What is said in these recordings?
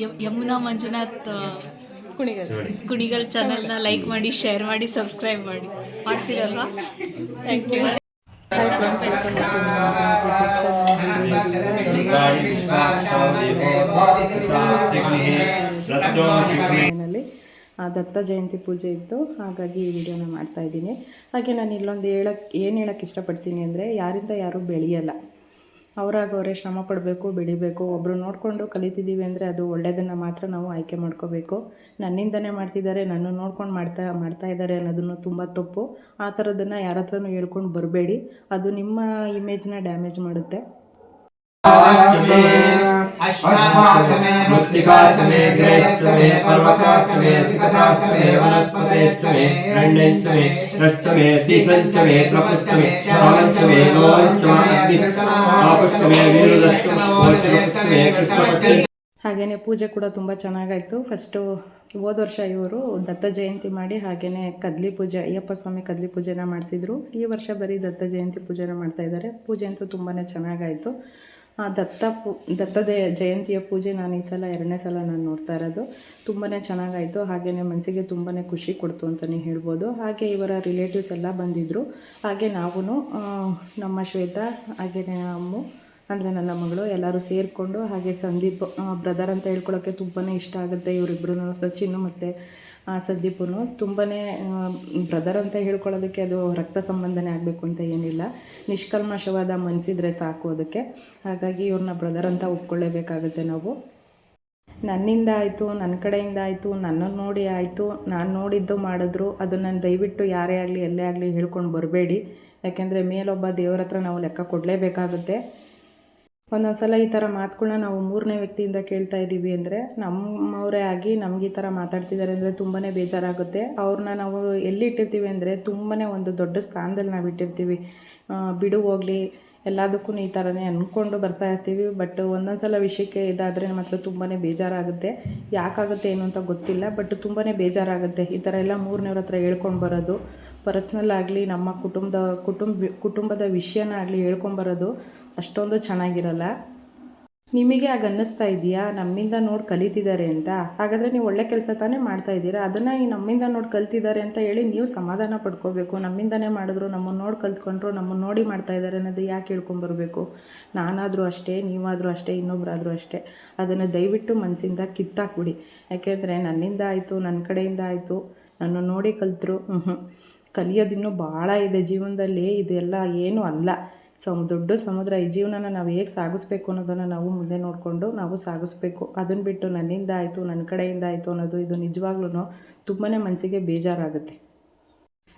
M- Yamuna Manjunath Kunigal. Kunigal ಚಾನಲ್ನ like ಮಾಡಿ share ಮಾಡಿ ಸಬ್ಸ್ಕ್ರೈಬ್ ಮಾಡಿ. ಮಾಡ್ತೀರಲ್ವಾ? ಥ್ಯಾಂಕ್ ಯು ದತ್ತ ಜಯಂತಿ ಪೂಜೆ ಇತ್ತು. ಹಾಗಾಗಿ ಈ ವಿಡಿಯೋನ ಮಾಡ್ತಾ ಇದ್ದೀನಿ. ಹಾಗೆ ನಾನು ಇಲ್ಲೊಂದು ಹೇಳಕ್ಕೆ ಏನು ಹೇಳಕ್ಕೆ ಇಷ್ಟಪಡ್ತೀನಿ ಅಂದರೆ ಯಾರಿಂದ ಯಾರೂ ಬೆಳೆಯಲ್ಲ. ಅವರಾಗ ಅವರೇ ಶ್ರಮ ಪಡಬೇಕು, ಬೆಳಿಬೇಕು. ಒಬ್ಬರು ನೋಡಿಕೊಂಡು ಕಲಿತಿದ್ದೀವಿ ಅಂದರೆ ಅದು ಒಳ್ಳೆಯದನ್ನು ಮಾತ್ರ ನಾವು ಆಯ್ಕೆ ಮಾಡ್ಕೋಬೇಕು. ನನ್ನಿಂದನೇ ಮಾಡ್ತಿದ್ದಾರೆ ನನ್ನ ನೋಡ್ಕೊಂಡು ಮಾಡ್ತಾ ಮಾಡ್ತಾ ಇದ್ದಾರೆ ಅನ್ನೋದನ್ನು ತುಂಬ ತಪ್ಪು. ಆ ಥರದನ್ನು ಯಾರ ಹತ್ರನೂ ಹೇಳ್ಕೊಂಡು ಬರಬೇಡಿ. ಅದು ನಿಮ್ಮ ಇಮೇಜ್ನ ಡ್ಯಾಮೇಜ್ ಮಾಡುತ್ತೆ. अस्माच मे मृत्तिकाच मे ग्रहश्च मे पर्वताच मे सिकताच मे वनस्पतयश्च मे रण्यञ्च मे रश्च मे सीसञ्च मे त्रपश्च मे श्रावञ्च मे लोञ्च अग्निश्च आपश्च मे वीरदश्च मोचश्च मे कृष्णपश्च ಹಾಗೆಯೇ ಪೂಜೆ ಕೂಡ ತುಂಬ ಚೆನ್ನಾಗಾಯಿತು ಫಸ್ಟು ಹೋದ ವರ್ಷ ಇವರು ದತ್ತ ಜಯಂತಿ ಮಾಡಿ ಹಾಗೆಯೇ ಕದ್ಲಿ ಪೂಜೆ ಅಯ್ಯಪ್ಪ ಸ್ವಾಮಿ ಕದ್ಲಿ ಪೂಜೆನ ಮಾಡಿಸಿದ್ರು ಈ ವರ್ಷ ಬರೀ ದತ್ತ ಜಯಂತಿ ಪೂಜೆನ ಮಾಡ್ತಾಯಿದ್ದಾರೆ ಪೂಜೆ ಅಂತೂ ತುಂಬಾ ಚೆನ್ನಾಗಾಯಿತು ಆ ದತ್ತ ಪೂ ದತ್ತ ಜಯ- ಜಯಂತಿಯ ಪೂಜೆ ನಾನು ಈ ಸಲ ಎರಡನೇ ಸಲ ನಾನು ನೋಡ್ತಾ ಇರೋದು. ತುಂಬಾ ಚೆನ್ನಾಗಾಯಿತು. ಹಾಗೆಯೇ ಮನಸ್ಸಿಗೆ ತುಂಬಾ ಖುಷಿ ಕೊಡ್ತು ಅಂತಲೇ ಹೇಳ್ಬೋದು. ಹಾಗೆ ಇವರ ರಿಲೇಟಿವ್ಸ್ ಎಲ್ಲ ಬಂದಿದ್ದರು ಹಾಗೆ ನಾವು ನಮ್ಮ ಶ್ವೇತಾ ಹಾಗೆಯೇ ಅಮ್ಮು, ಅಂದರೆ ನನ್ನ ಮಗಳು ಎಲ್ಲರೂ ಸೇರಿಕೊಂಡು ಹಾಗೆ ಸಂದೀಪ್ ಬ್ರದರ್ ಅಂತ ಹೇಳ್ಕೊಳ್ಳೋಕ್ಕೆ ತುಂಬಾ ಇಷ್ಟ ಆಗುತ್ತೆ. ಇವರಿಬ್ಬರು ಸಚಿನ್ ಮತ್ತು ಸಂದೀಪು ತುಂಬಾ ಬ್ರದರ್ ಅಂತ ಹೇಳ್ಕೊಳ್ಳೋದಕ್ಕೆ ಅದು ರಕ್ತ ಸಂಬಂಧನೇ ಆಗಬೇಕು ಅಂತ ಏನಿಲ್ಲ. ನಿಷ್ಕಲ್ಮಶವಾದ ಮನಸ್ಸಿದ್ರೆ ಸಾಕು ಅದಕ್ಕೆ. ಹಾಗಾಗಿ ಇವ್ರನ್ನ ಬ್ರದರ್ ಅಂತ ಒಪ್ಕೊಳ್ಳೇಬೇಕಾಗುತ್ತೆ ನಾವು. ನನ್ನಿಂದ ಆಯಿತು ನನ್ನ ಕಡೆಯಿಂದ ಆಯಿತು ನನ್ನನ್ನು ನೋಡಿ ಆಯಿತು, ನಾನು ನೋಡಿದ್ದು ಮಾಡಿದ್ರು ಅದನ್ನು ದಯವಿಟ್ಟು ಯಾರೇ ಆಗಲಿ, ಎಲ್ಲೇ ಆಗಲಿ ಹೇಳ್ಕೊಂಡು ಬರಬೇಡಿ. ಯಾಕೆಂದರೆ ಮೇಲೊಬ್ಬ ದೇವರ ಹತ್ರ ನಾವು ಲೆಕ್ಕ ಕೊಡಲೇಬೇಕಾಗುತ್ತೆ. ಒಂದೊಂದು ಸಲ ಈ ಥರ ಮಾತುಗಳನ್ನ ನಾವು ಮೂರನೇ ವ್ಯಕ್ತಿಯಿಂದ ಕೇಳ್ತಾ ಇದ್ದೀವಿ ಅಂದರೆ ನಮ್ಮವರೇ ಆಗಿ ನಮ್ಗೆ ಈ ಥರ ಮಾತಾಡ್ತಿದ್ದಾರೆ ಅಂದರೆ ತುಂಬಾ ಬೇಜಾರಾಗುತ್ತೆ. ಅವ್ರನ್ನ ನಾವು ಎಲ್ಲಿ ಇಟ್ಟಿರ್ತೀವಿ ಅಂದರೆ ತುಂಬಾ ಒಂದು ದೊಡ್ಡ ಸ್ಥಾನದಲ್ಲಿ ನಾವು ಇಟ್ಟಿರ್ತೀವಿ. ಬಿಡು ಹೋಗಲಿ, ಎಲ್ಲದಕ್ಕೂ ಈ ಥರನೇ ಅಂದ್ಕೊಂಡು ಬರ್ತಾ ಇರ್ತೀವಿ. ಬಟ್ ಒಂದೊಂದು ಸಲ ವಿಷಯಕ್ಕೆ ಇದಾದರೆ ಮಾತ್ರ ತುಂಬಾ ಬೇಜಾರಾಗುತ್ತೆ. ಯಾಕಾಗುತ್ತೆ ಏನು ಅಂತ ಗೊತ್ತಿಲ್ಲ ಬಟ್ ತುಂಬಾ ಬೇಜಾರಾಗುತ್ತೆ. ಈ ಥರ ಎಲ್ಲ ಮೂರನೇವ್ರ ಹತ್ರ ಹೇಳ್ಕೊಂಡು ಬರೋದು. ಪರ್ಸ್ನಲ್ ಆಗಲಿ ನಮ್ಮ ಕುಟುಂಬದ ಕುಟುಂಬ ಕುಟುಂಬದ ವಿಷಯನ ಆಗಲಿ ಹೇಳ್ಕೊಂಬರೋದು ಅಷ್ಟೊಂದು ಚೆನ್ನಾಗಿರಲ್ಲ. ನಿಮಗೆ ಆಗ ಅನ್ನಿಸ್ತಾ ಇದೆಯಾ ನಮ್ಮಿಂದ ನೋಡಿ ಕಲಿತಿದ್ದಾರೆ ಅಂತ. ಹಾಗಾದರೆ ನೀವು ಒಳ್ಳೆ ಕೆಲಸ ತಾನೇ ಮಾಡ್ತಾ ಇದ್ದೀರಾ? ಅದನ್ನು ಈ ನಮ್ಮಿಂದ ನೋಡಿ ಕಲ್ತಿದ್ದಾರೆ ಅಂತ ಹೇಳಿ ನೀವು ಸಮಾಧಾನ ಪಡ್ಕೋಬೇಕು. ನಮ್ಮಿಂದನೇ ಮಾಡಿದ್ರು ನಮ್ಮನ್ನು ನೋಡಿ ಕಲ್ತ್ಕೊಂಡ್ರು ನಮ್ಮನ್ನು ನೋಡಿ ಮಾಡ್ತಾ ಇದ್ದಾರೆ ಅನ್ನೋದು ಯಾಕೆ ಹೇಳ್ಕೊಂಬರಬೇಕು? ನಾನಾದರೂ ಅಷ್ಟೇ, ನೀವಾದರೂ ಅಷ್ಟೇ ಇನ್ನೊಬ್ಬರಾದರೂ ಅಷ್ಟೇ. ಅದನ್ನು ದಯವಿಟ್ಟು ಮನಸ್ಸಿಂದ ಕಿತ್ತಾಕ್ಬಿಡಿ. ಯಾಕೆಂದರೆ ನನ್ನಿಂದ ಆಯಿತು ನನ್ನ ಕಡೆಯಿಂದ ಆಯಿತು ನನ್ನ ನೋಡಿ ಕಲ್ತರು ಕಲಿಯೋದಿನ್ನೂ ಭಾಳ ಇದೆ ಜೀವನದಲ್ಲಿ, ಇದೆಲ್ಲ ಏನೂ ಅಲ್ಲ. ಸಮ, ದೊಡ್ಡ ಸಮುದ್ರ, ಈ ಜೀವನನ ನಾವು ಹೇಗೆ ಸಾಗಿಸ್ಬೇಕು ಅನ್ನೋದನ್ನು ನಾವು ಮುಂದೆ ನೋಡಿಕೊಂಡು ನಾವು ಸಾಗಿಸ್ಬೇಕು. ಅದನ್ನು ಬಿಟ್ಟು ನನ್ನಿಂದ ಆಯಿತು ನನ್ನ ಕಡೆಯಿಂದ ಆಯಿತು ಅನ್ನೋದು ಇದು ನಿಜವಾಗ್ಲೂ ತುಂಬಾ ಮನಸ್ಸಿಗೆ ಬೇಜಾರಾಗುತ್ತೆ.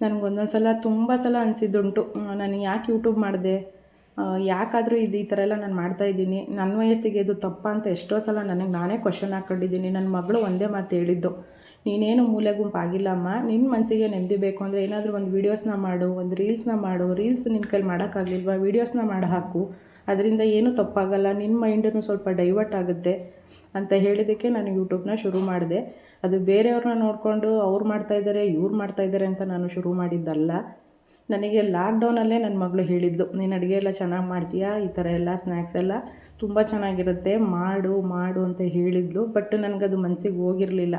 ನನಗೊಂದೊಂದು ಸಲ ತುಂಬ ಸಲ ಅನಿಸಿದ್ದುಂಟು ನಾನು ಯಾಕೆ ಯೂಟ್ಯೂಬ್ ಮಾಡಿದೆ? ಯಾಕಾದರೂ ಇದು ಈ ಥರ ಎಲ್ಲ ನಾನು ಮಾಡ್ತಾ ಇದ್ದೀನಿ. ನನ್ನ ವಯಸ್ಸಿಗೆ ಇದು ತಪ್ಪ ಅಂತ ಎಷ್ಟೋ ಸಲ ನನಗೆ ನಾನೇ ಕ್ವಶನ್ ಹಾಕ್ಕೊಂಡಿದ್ದೀನಿ ನನ್ನ ಮಗಳು ಒಂದೇ ಮಾತು ಹೇಳಿದ್ದು. ನೀನೇನು ಮೂಲೆ ಗುಂಪಾಗಿಲ್ಲಮ್ಮ ನಿನ್ನ ಮನಸ್ಸಿಗೆ ನೆಮ್ಮದಿ ಬೇಕು ಅಂದರೆ ಏನಾದರೂ ಒಂದು ವೀಡಿಯೋಸ್ನ ಮಾಡು, ಒಂದು ರೀಲ್ಸ್ನ ಮಾಡು ರೀಲ್ಸ್ ನಿನ್ನ ಕೈಲಿ ಮಾಡೋಕ್ಕಾಗಲಿಲ್ವಾ? ವೀಡಿಯೋಸ್ನ ಮಾಡಿ ಹಾಕು. ಅದರಿಂದ ಏನೂ ತಪ್ಪಾಗಲ್ಲ ನಿನ್ನ ಮೈಂಡನ್ನು ಸ್ವಲ್ಪ ಡೈವರ್ಟ್ ಆಗುತ್ತೆ ಅಂತ ಹೇಳಿದ್ದಕ್ಕೆ ನಾನು ಯೂಟ್ಯೂಬ್ನ ಶುರು ಮಾಡಿದೆ. ಅದು ಬೇರೆಯವ್ರನ್ನ ನೋಡಿಕೊಂಡು ಅವ್ರು ಮಾಡ್ತಾಯಿದ್ದಾರೆ ಇವ್ರು ಮಾಡ್ತಾಯಿದ್ದಾರೆ ಅಂತ ನಾನು ಶುರು ಮಾಡಿದ್ದಲ್ಲ. ನನಗೆ ಲಾಕ್ಡೌನಲ್ಲೇ ನನ್ನ ಮಗಳು ಹೇಳಿದ್ಲು, ನೀನು ಅಡುಗೆ ಎಲ್ಲ ಚೆನ್ನಾಗಿ ಮಾಡ್ತೀಯಾ? ಈ ಥರ ಎಲ್ಲ ಸ್ನ್ಯಾಕ್ಸ್ ಎಲ್ಲ ತುಂಬ ಚೆನ್ನಾಗಿರುತ್ತೆ, ಮಾಡು ಮಾಡು ಅಂತ ಹೇಳಿದ್ಲು ಬಟ್ ನನಗದು ಮನಸ್ಸಿಗೆ ಹೋಗಿರಲಿಲ್ಲ.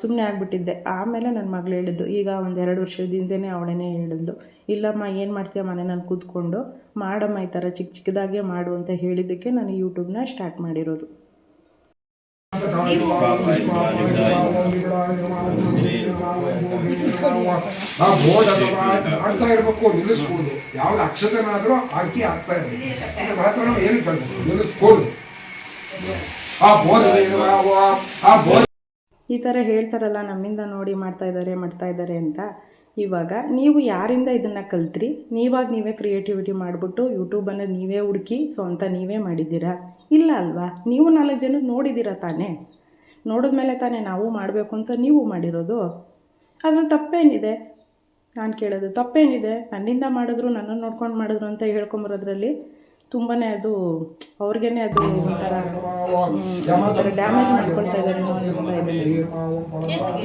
ಸುಮ್ಮನೆ ಆಗಿಬಿಟ್ಟಿದ್ದೆ. ಆಮೇಲೆ ನನ್ನ ಮಗಳು ಹೇಳಿದ್ದು, ಈಗ ಒಂದೆರಡು ವರ್ಷದಿಂದನೇ ಅವಳೇ ಹೇಳಿದ್ಲು. ಇಲ್ಲಮ್ಮ, ಏನು ಮಾಡ್ತೀಯ ಮನೆ ನಾನು ಕೂತ್ಕೊಂಡು? ಮಾಡಮ್ಮ ಈ ಥರ ಚಿಕ್ಕ ಚಿಕ್ಕದಾಗೆ ಮಾಡು ಅಂತ ಹೇಳಿದ್ದಕ್ಕೆ ನಾನು ಯೂಟ್ಯೂಬ್ನ ಸ್ಟಾರ್ಟ್ ಮಾಡಿರೋದು. ಆ ಬೋರ್ಡ್ ಅಥವಾ ಆಡ್ತಾ ಇರ್ಬೇಕು ನಿಲ್ಲಿಸ್ಬೋದು ಯಾವ್ದು ಅಕ್ಷತನಾದ್ರೂ ಆಡ್ಕಿ ಆಗ್ತಾ ಇರಬೇಕು ಮಾತ್ರ ನಾವು ಏನು ಕಳ್ಬೋದು ನಿಲ್ಲಿಸ್ಬೋದು ಆ ಬೋರ್ಡ್ ಆ ಬೋರ್ಡ್ ಈ ಥರ ಹೇಳ್ತಾರಲ್ಲ, ನಮ್ಮಿಂದ ನೋಡಿ ಮಾಡ್ತಾ ಇದ್ದಾರೆ ಮಾಡ್ತಾ ಇದ್ದಾರೆ ಅಂತ. ಇವಾಗ ನೀವು ಯಾರಿಂದ ಇದನ್ನು ಕಲ್ತ್ರಿ? ನೀವಾಗ ನೀವೇ ಕ್ರಿಯೇಟಿವಿಟಿ ಮಾಡಿಬಿಟ್ಟು ಯೂಟ್ಯೂಬನ್ನು ನೀವೇ ಹುಡುಕಿ ಸ್ವಂತ ನೀವೇ ಮಾಡಿದ್ದೀರಾ? ಇಲ್ಲ ಅಲ್ವಾ? ನೀವು ನಾಲ್ಕು ಜನ ನೋಡಿದ್ದೀರಾ ತಾನೇ? ನೋಡಿದ್ಮೇಲೆ ತಾನೇ ನಾವು ಮಾಡಬೇಕು ಅಂತ ನೀವು ಮಾಡಿರೋದು? ಅದ್ರಲ್ಲಿ ತಪ್ಪೇನಿದೆ. ನಾನು ಕೇಳೋದು ತಪ್ಪೇನಿದೆ. ನನ್ನಿಂದ ಮಾಡಿದ್ರು ನನ್ನನ್ನು ನೋಡ್ಕೊಂಡು ಮಾಡಿದ್ರು ಅಂತ ಹೇಳ್ಕೊಂಬರೋದ್ರಲ್ಲಿ ತುಂಬಾ ಅದು ಅವ್ರಿಗೇನೆ ಅದು ಒಂಥರ ಒಂಥರ ಡ್ಯಾಮೇಜ್ ಮಾಡ್ಕೊಳ್ತಾ ಇದ್ದಾರೆ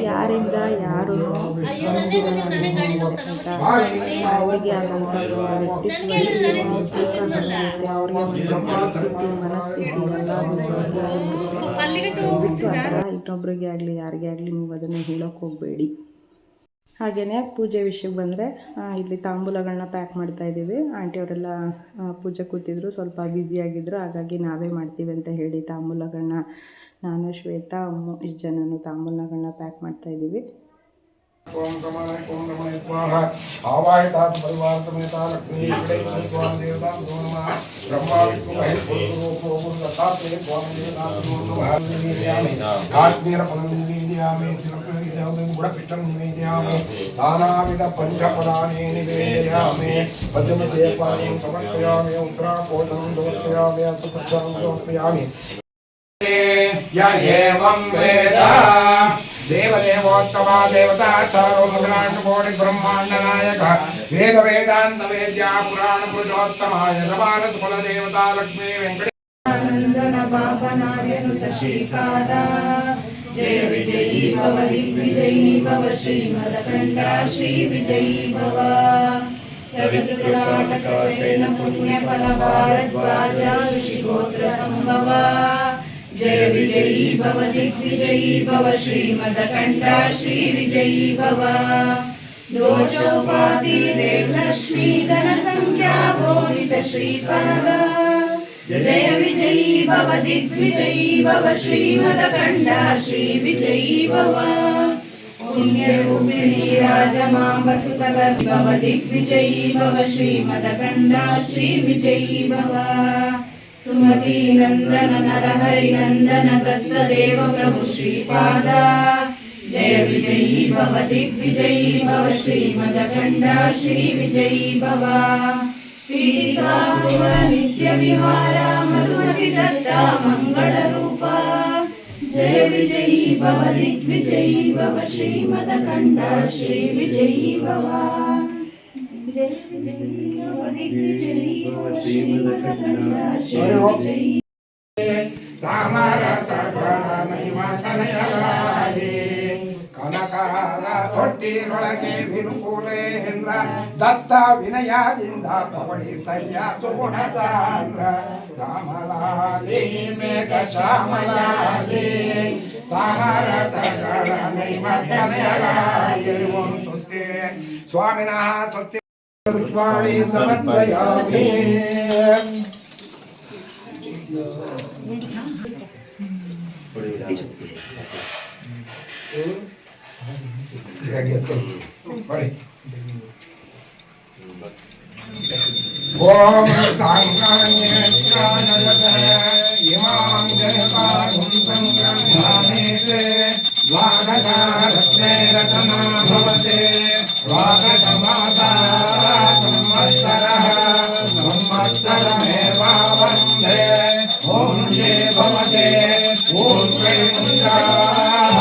ಯಾರಿಂದ ಯಾರು ಅವರಿಗೆ ಆದಂಥ ವ್ಯಕ್ತಿತ್ವ ಅವ್ರಿಗೆ ಮನಸ್ಥಿತಿ ಇನ್ನೊಬ್ರಿಗೆ ಆಗಲಿ ಯಾರಿಗೆ ಆಗಲಿ ನೀವು ಅದನ್ನು ಹೇಳೋಕೆ ಹೋಗಬೇಡಿ. ಹಾಗೆಯೇ ಪೂಜೆ ವಿಷಯಕ್ಕೆ ಬಂದರೆ ಇಲ್ಲಿ ತಾಂಬೂಲಗಳನ್ನ ಪ್ಯಾಕ್ ಮಾಡ್ತಾ ಇದ್ದೀವಿ. ಆಂಟಿಯವರೆಲ್ಲ ಪೂಜೆ ಕೂತಿದ್ರು, ಸ್ವಲ್ಪ ಬ್ಯುಸಿಯಾಗಿದ್ದರು ಹಾಗಾಗಿ ನಾವೇ ಮಾಡ್ತೀವಿ ಅಂತ ಹೇಳಿ ತಾಂಬೂಲಗಳನ್ನ. ನಾನು ಶ್ವೇತಾ, ಅಮ್ಮು, ಇಷ್ಟು ಜನನೂ ತಾಂಬೂಲಗಳನ್ನ ಪ್ಯಾಕ್ ಮಾಡ್ತಾ ओम गमनाय ओम गमनाय स्वाहा आवाहितात परिवार्तमेता लक्ष्मी विडैवि त्वां देवतां नमो नमः। ब्रह्मा विष्णु महेश पुरुषो पुरुषतात्रे त्वां देवतां नमो। नमः निवेदयामि। काश्मीर फलं निवेदयामि। तिलकं देवतं गुडपिट्टं निवेदयामि। नानाविध पञ्चपदानि निवेदयामि। पद्मते पाणिं समर्पयामि। उत्तरापोलं दोषयामि अस्तुपत्रं दोषयामि य एवं वेदा। దేవదేవోత్తమా దేవత సర్వముద్రాణకోటి బ్రహ్మాండ నాయక. వేద వేదాంత వేద్యా పురాణ పురుషోత్తమాయ నమానసు కుల దేవత లక్ష్మీ వెంకట నందన పాపనార్యనుత శ్రీపాదా జయ విజయీ భవ భవ శ్రీ విజయీ భవ. చైన పుణ్యఫల जय विजयी भव दिग्विजयी भव श्रीमदकण्ठा श्रीविजयी भव दोचोपाधि देवलक्ष्मी धनसङ्ख्या बोधितश्रीपाद जय विजयी भव दिग्विजयी भव श्रीमदकण्ठा श्रीविजयी भव पुण्यरूपिणी राजमाम्बसुतगर्भव दिग्विजयी भव श्रीमदकण्ठा श्रीविजयी भव सुमती नन्दन नरहरि नन्दन दत्तदेव प्रभु श्रीपाद जय विजयी भव दिग्विजयी भव श्रीमदखण्डा श्री विजयी भव पीडिता भुव नित्यविहार मधुमति दत्ता मङ्गलरूपा जय विजयी भव दिग्विजयी भव श्रीमदखण्डा श्री विजयी भव ತೊಟ್ಟಿರೊಳಗೆ ಬಿರುಕುಲೇಂದ್ರ ದತ್ತ ವಿನಯದಿಂದ ಪವಳಿ ಸಯ್ಯ ಸುಗುಣ ಸಾಂದ್ರ ರಾಮಲಾಲಿ ಮೇಘ ಶ್ಯಾಮಲಾಲಿ ತಾಮರಸ ನೈವ ತನಯಲಾಲಿ ಒಂದು ಸ್ವಾಮಿನಃ पुष्पाणि समर्पयामि ॐ इमां देवां सङ्ग्रामे द्वादशा रत्ने रतमा भवते संवत्सरः संवत्सरमेवावन्दे ॐ ये भवते ऊर्वेन्द्राः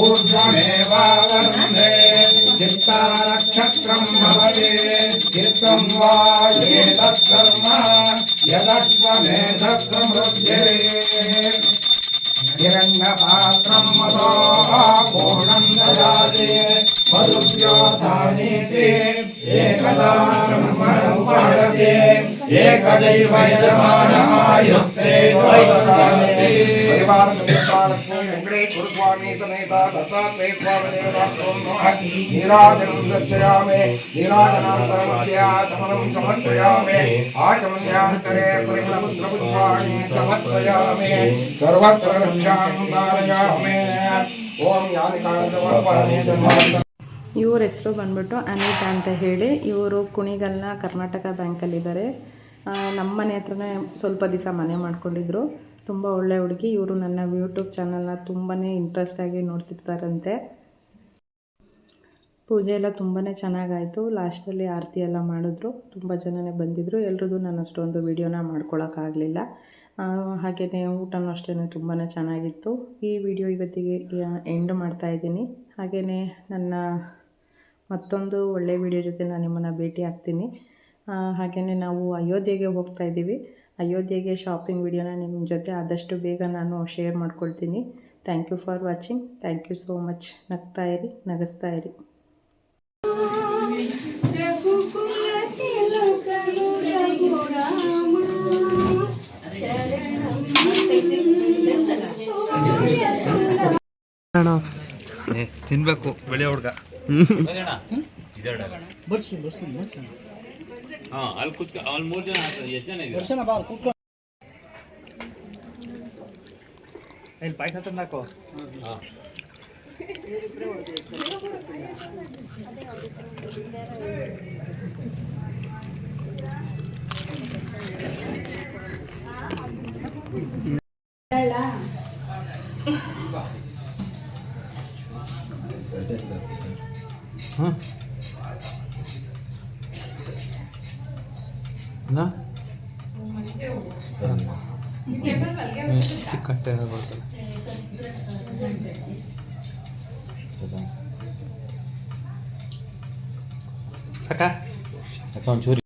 ऊर्ध्वमेवावन्दे चित्तानक्षत्रं भवते चित्तं वा ये तत्कर्म यदश्वमेधसमृद्धे हिरङ्गपा ते वसुव्योधाने ते एकदा ब्रह्मणमुपहरते एकदैव यजमान आयुस्ते निराजनन्दयामे निराजनान्तरमस्याचमनं समर्पयामे, आचमन्यान्तरे परिमलपुत्रपुष्पाणि समर्पयामे। सर्वत्र रक्षां कारयामे ಇವ್ರ ಹೆಸರು ಬಂದ್ಬಿಟ್ಟು ಅನಿತಾ ಅಂತ ಹೇಳಿ. ಇವರು ಕುಣಿಗಲ್ನ ಕರ್ನಾಟಕ ಬ್ಯಾಂಕಲ್ಲಿದ್ದಾರೆ. ನಮ್ಮ ಮನೆ ಹತ್ರನೇ ಸ್ವಲ್ಪ ದಿವಸ ಮನೆ ಮಾಡ್ಕೊಂಡಿದ್ರು. ತುಂಬ ಒಳ್ಳೆ ಹುಡುಗಿ. ಇವರು ನನ್ನ ಯೂಟ್ಯೂಬ್ ಚಾನಲ್ನ ತುಂಬಾ ಇಂಟ್ರೆಸ್ಟಾಗಿ ನೋಡ್ತಿರ್ತಾರಂತೆ. ಪೂಜೆ ಎಲ್ಲ ತುಂಬಾ ಚೆನ್ನಾಗಾಯಿತು. ಲಾಸ್ಟಲ್ಲಿ ಆರತಿ ಎಲ್ಲ ಮಾಡಿದ್ರು. ತುಂಬ ಜನನೇ ಬಂದಿದ್ದರು ಎಲ್ರಿಗೂ ನಾನು ಅಷ್ಟೊಂದು ವೀಡಿಯೋನ ಮಾಡ್ಕೊಳಕ್ಕಾಗಲಿಲ್ಲ. ಹಾಗೆಯೇ ಊಟನೂ ಅಷ್ಟೇ ತುಂಬಾ ಚೆನ್ನಾಗಿತ್ತು. ಈ ವಿಡಿಯೋ ಇವತ್ತಿಗೆ ಎಂಡ್ ಮಾಡ್ತಾ ಇದ್ದೀನಿ. ಹಾಗೆಯೇ ನನ್ನ ಮತ್ತೊಂದು ಒಳ್ಳೆಯ ವಿಡಿಯೋ ಜೊತೆ ನಾನು ನಿಮ್ಮನ್ನು ಭೇಟಿ ಆಗ್ತೀನಿ. ಹಾಗೆಯೇ ನಾವು ಅಯೋಧ್ಯೆಗೆ ಹೋಗ್ತಾ ಇದ್ದೀವಿ. ಅಯೋಧ್ಯೆಗೆ ಶಾಪಿಂಗ್ ವಿಡಿಯೋನ ನಿಮ್ಮ ಜೊತೆ ಆದಷ್ಟು ಬೇಗ ನಾನು ಶೇರ್ ಮಾಡ್ಕೊಳ್ತೀನಿ. Thank you for watching thank you so much ನಗ್ತಾ ಇರಿ, ನಗಿಸ್ತಾ ಇರಿ. ತಿನ್ಬೇಕು ಬೆಳೆ ಹುಡ್ಗ ಇಲ್ಲಿ ಪಾಯಸ ತಂದಾಕೋ ಚಿಕ್ಕಟ್ಟೆ ಬರ್ತದೆ ಸಾಕ? ಒಂಚೂರು